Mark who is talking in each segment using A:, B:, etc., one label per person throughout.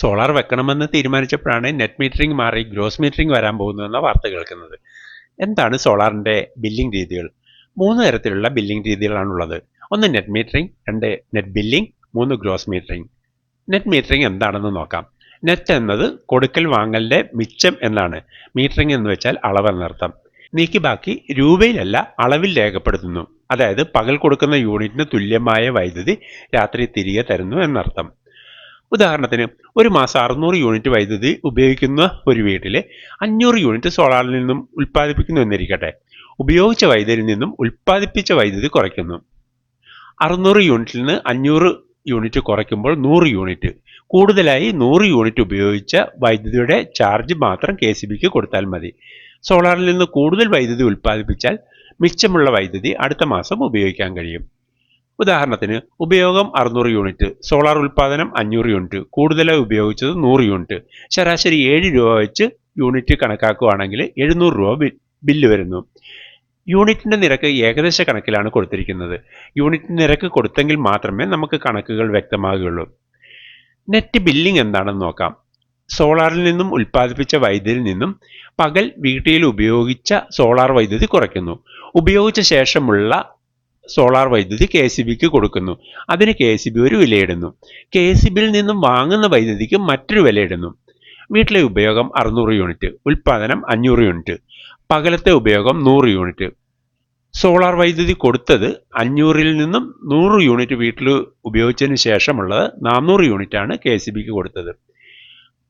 A: Solar വെക്കണമെന്ന് തീരുമാനിച്ചപ്പോഴാണ് net metering മാറി ഗ്രോസ് മീറ്ററിംഗ് വരാൻ പോകുന്നതെന്ന വാർത്ത കേൾക്കുന്നത്. എന്താണ് സോളാറിന്റെ ബില്ലിംഗ് രീതികൾ? മൂന്ന് തരത്തിലുള്ള ബില്ലിംഗ് രീതികളാണുള്ളത്. ഒന്ന് നെറ്റ് മീറ്ററിംഗ് രണ്ട് നെറ്റ് ബില്ലിംഗ് മൂന്ന് ഗ്രോസ് മീറ്ററിംഗ് നെറ്റ് മീറ്ററിംഗ് എന്താണെന്ന് നോക്കാം. നെറ്റ് എന്നത് കൊടുക്കൽ വാങ്ങലിന്റെ മിച്ചം എന്നാണ്. മീറ്ററിംഗ് എന്ന് വെച്ചാൽ അളവെന്നർത്ഥം നീക്കി ബാക്കി രൂപയിലല്ല അളവിൽ രേഖപ്പെടുത്തുന്നു. അതായത് പകൽ കൊടുക്കുന്ന യൂണിറ്റിന് തുല്യമായ വൈദ്യുതി രാത്രി തിരികെ തരുന്നു എന്നർത്ഥം. ഉദാഹരണത്തിന് ഒരു മാസം അറുന്നൂറ് യൂണിറ്റ് വൈദ്യുതി ഉപയോഗിക്കുന്ന ഒരു വീട്ടിൽ അഞ്ഞൂറ് യൂണിറ്റ് സോളാറിൽ നിന്നും ഉൽപ്പാദിപ്പിക്കുന്നു എന്നിരിക്കട്ടെ. ഉപയോഗിച്ച വൈദ്യുതിയിൽ നിന്നും ഉൽപ്പാദിപ്പിച്ച വൈദ്യുതി കുറയ്ക്കുന്നു. അറുന്നൂറ് യൂണിറ്റിൽ നിന്ന് അഞ്ഞൂറ് യൂണിറ്റ് കുറയ്ക്കുമ്പോൾ നൂറ് യൂണിറ്റ്. കൂടുതലായി നൂറ് യൂണിറ്റ് ഉപയോഗിച്ച വൈദ്യുതിയുടെ ചാർജ് മാത്രം കെ സി ബിക്ക് കൊടുത്താൽ മതി. സോളാറിൽ നിന്ന് കൂടുതൽ വൈദ്യുതി ഉൽപ്പാദിപ്പിച്ചാൽ മിച്ചമുള്ള വൈദ്യുതി അടുത്ത മാസം ഉപയോഗിക്കാൻ കഴിയും. ഉദാഹരണത്തിന് ഉപയോഗം അറുന്നൂറ് യൂണിറ്റ് സോളാർ ഉൽപ്പാദനം അഞ്ഞൂറ് യൂണിറ്റ് കൂടുതലായി ഉപയോഗിച്ചത് നൂറ് യൂണിറ്റ്. ശരാശരി ഏഴ് രൂപ വെച്ച് യൂണിറ്റ് കണക്കാക്കുകയാണെങ്കിൽ എഴുന്നൂറ് രൂപ ബില്ല് വരുന്നു. യൂണിറ്റിന്റെ നിരക്ക് ഏകദേശ കണക്കിലാണ് കൊടുത്തിരിക്കുന്നത്. യൂണിറ്റ് നിരക്ക് കൊടുത്തെങ്കിൽ മാത്രമേ നമുക്ക് കണക്കുകൾ വ്യക്തമാകുകയുള്ളൂ. നെറ്റ് ബില്ലിംഗ് എന്താണെന്ന് നോക്കാം. സോളാറിൽ നിന്നും ഉൽപ്പാദിപ്പിച്ച വൈദ്യുതിയിൽ നിന്നും പകൽ വീട്ടിൽ ഉപയോഗിച്ച സോളാർ വൈദ്യുതി കുറയ്ക്കുന്നു. ഉപയോഗിച്ച ശേഷമുള്ള സോളാർ വൈദ്യുതി കെ സി ബിക്ക് കൊടുക്കുന്നു. അതിന് കെ സി ബി ഒരു വിലയിടുന്നു. കെ സി ബിയിൽ നിന്നും വാങ്ങുന്ന വൈദ്യുതിക്ക് മറ്റൊരു വിലയിടുന്നു. വീട്ടിലെ ഉപയോഗം അറുന്നൂറ് യൂണിറ്റ് ഉൽപ്പാദനം അഞ്ഞൂറ് യൂണിറ്റ് പകലത്തെ ഉപയോഗം നൂറ് യൂണിറ്റ്. സോളാർ വൈദ്യുതി കൊടുത്തത് അഞ്ഞൂറിൽ നിന്നും നൂറ് യൂണിറ്റ് വീട്ടിൽ ഉപയോഗിച്ചതിന് ശേഷമുള്ളത് നാനൂറ് യൂണിറ്റാണ് കെ സി ബിക്ക് കൊടുത്തത്.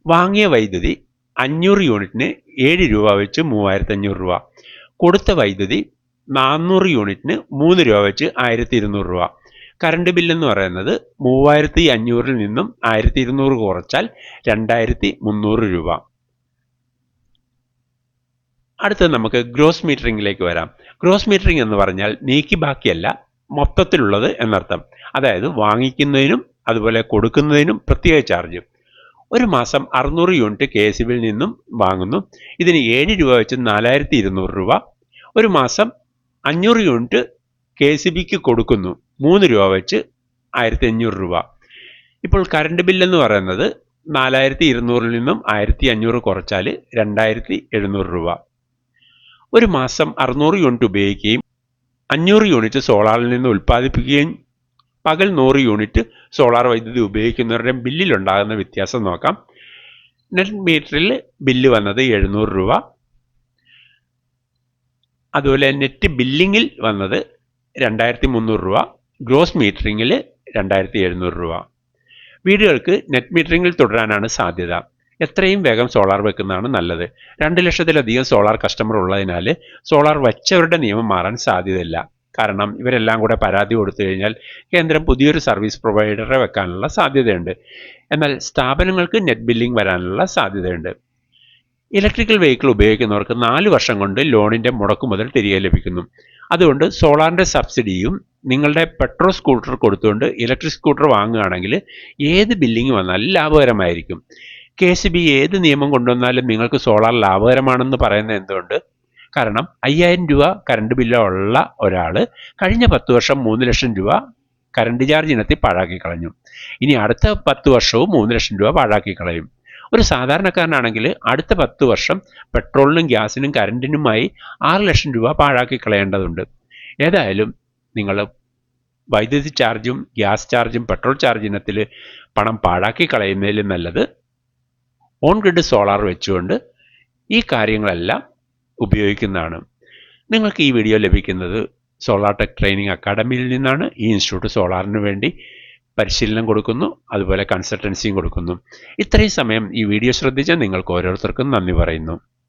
A: വാങ്ങിയ വൈദ്യുതി അഞ്ഞൂറ് യൂണിറ്റിന് ഏഴ് രൂപ വെച്ച് മൂവായിരത്തി അഞ്ഞൂറ് രൂപ. കൊടുത്ത വൈദ്യുതി നാനൂറ് യൂണിറ്റിന് മൂന്ന് രൂപ വെച്ച് ആയിരത്തി ഇരുന്നൂറ് രൂപ. കറണ്ട് ബില്ലെന്ന് പറയുന്നത് മൂവായിരത്തി അഞ്ഞൂറിൽ നിന്നും ആയിരത്തി ഇരുന്നൂറ് കുറച്ചാൽ രണ്ടായിരത്തി മുന്നൂറ് രൂപ. അടുത്തത് നമുക്ക് ഗ്രോസ് മീറ്ററിംഗിലേക്ക് വരാം. ഗ്രോസ് മീറ്ററിംഗ് എന്ന് പറഞ്ഞാൽ നീക്കി ബാക്കിയല്ല മൊത്തത്തിലുള്ളത് എന്നർത്ഥം. അതായത് വാങ്ങിക്കുന്നതിനും അതുപോലെ കൊടുക്കുന്നതിനും പ്രത്യേക ചാർജ്. ഒരു മാസം അറുന്നൂറ് യൂണിറ്റ് കെ എസ് നിന്നും വാങ്ങുന്നു. ഇതിന് ഏഴ് രൂപ വെച്ച് നാലായിരത്തി ഇരുന്നൂറ് രൂപ. ഒരു മാസം അഞ്ഞൂറ് യൂണിറ്റ് കെ സി ബിക്ക് കൊടുക്കുന്നു. മൂന്ന് രൂപ വെച്ച് ആയിരത്തി അഞ്ഞൂറ് രൂപ. ഇപ്പോൾ കറണ്ട് ബില്ലെന്ന് പറയുന്നത് നാലായിരത്തി ഇരുന്നൂറിൽ നിന്നും ആയിരത്തി അഞ്ഞൂറ് കുറച്ചാൽ രണ്ടായിരത്തി എഴുന്നൂറ് രൂപ. ഒരു മാസം അറുന്നൂറ് യൂണിറ്റ് ഉപയോഗിക്കുകയും അഞ്ഞൂറ് യൂണിറ്റ് സോളാറിൽ നിന്ന് ഉൽപ്പാദിപ്പിക്കുകയും പകൽ നൂറ് യൂണിറ്റ് സോളാർ വൈദ്യുതി ഉപയോഗിക്കുന്നവരുടെ ബില്ലിലുണ്ടാകുന്ന വ്യത്യാസം നോക്കാം. നെറ്റ് മീറ്ററിൽ ബില്ല് വന്നത് എഴുന്നൂറ് രൂപ. അതുപോലെ നെറ്റ് ബില്ലിങ്ങിൽ വന്നത് രണ്ടായിരത്തി മുന്നൂറ് രൂപ ഗ്രോസ് മീറ്ററിങ്ങിൽ രണ്ടായിരത്തി എഴുന്നൂറ് രൂപ. വീടുകൾക്ക് നെറ്റ് മീറ്ററിങ്ങിൽ തുടരാനാണ് സാധ്യത. എത്രയും വേഗം സോളാർ വെക്കുന്നതാണ് നല്ലത്. രണ്ട് ലക്ഷത്തിലധികം സോളാർ കസ്റ്റമർ ഉള്ളതിനാൽ സോളാർ വച്ചവരുടെ നിയമം മാറാൻ സാധ്യതയില്ല. കാരണം ഇവരെല്ലാം കൂടെ പരാതി കൊടുത്തു കഴിഞ്ഞാൽ കേന്ദ്രം പുതിയൊരു സർവീസ് പ്രൊവൈഡറെ വെക്കാനുള്ള സാധ്യതയുണ്ട്. എന്നാൽ സ്ഥാപനങ്ങൾക്ക് നെറ്റ് ബില്ലിംഗ് വരാനുള്ള സാധ്യതയുണ്ട്. ഇലക്ട്രിക്കൽ വെഹിക്കിൾ ഉപയോഗിക്കുന്നവർക്ക് നാല് വർഷം കൊണ്ട് ലോണിന്റെ മുടക്കുമുതൽ തിരികെ ലഭിക്കുന്നു. അതുകൊണ്ട് സോളാറിന്റെ സബ്സിഡിയും നിങ്ങളുടെ പെട്രോൾ സ്കൂട്ടർ കൊടുത്തുകൊണ്ട് ഇലക്ട്രിക് സ്കൂട്ടർ വാങ്ങുകയാണെങ്കിൽ ഏത് ബില്ലിംഗ് വന്നാലും ലാഭകരമായിരിക്കും. കെ സി ബി ഏത് നിയമം കൊണ്ടുവന്നാലും നിങ്ങൾക്ക് സോളാർ ലാഭകരമാണെന്ന് പറയുന്നത് എന്തുകൊണ്ട്? കാരണം അയ്യായിരം രൂപ കറണ്ട് ബില്ലുള്ള ഒരാൾ കഴിഞ്ഞ പത്ത് വർഷം മൂന്ന് ലക്ഷം രൂപ കറണ്ട് ചാർജ് ഇനത്തിൽ പാഴാക്കി കളഞ്ഞു. ഇനി അടുത്ത പത്ത് വർഷവും മൂന്ന് ലക്ഷം രൂപ പാഴാക്കി കളയും. ഒരു സാധാരണക്കാരനാണെങ്കിൽ അടുത്ത പത്ത് വർഷം പെട്രോളിനും ഗ്യാസിനും കറണ്ടിനുമായി ആറ് ലക്ഷം രൂപ പാഴാക്കി കളയേണ്ടതുണ്ട്. ഏതായാലും നിങ്ങൾ വൈദ്യുതി ചാർജും ഗ്യാസ് ചാർജും പെട്രോൾ ചാർജ് ഇനത്തിൽ പണം പാഴാക്കി കളയുന്നതിലും നല്ലത് ഓൺ ഗ്രിഡ് സോളാർ വെച്ചുകൊണ്ട് ഈ കാര്യങ്ങളെല്ലാം ഉപയോഗിക്കുന്നതാണ്. നിങ്ങൾക്ക് ഈ വീഡിയോ ലഭിക്കുന്നത് സോളാർ ടെക് ട്രെയിനിങ് അക്കാഡമിയിൽ നിന്നാണ്. ഈ ഇൻസ്റ്റിറ്റ്യൂട്ട് സോളാറിന് വേണ്ടി പരിശീലനം കൊടുക്കുന്നു അതുപോലെ കൺസൾട്ടൻസിയും കൊടുക്കുന്നു. ഇത്രയും സമയം ഈ വീഡിയോ ശ്രദ്ധിച്ച നിങ്ങൾക്ക് ഓരോരുത്തർക്കും നന്ദി പറയുന്നു.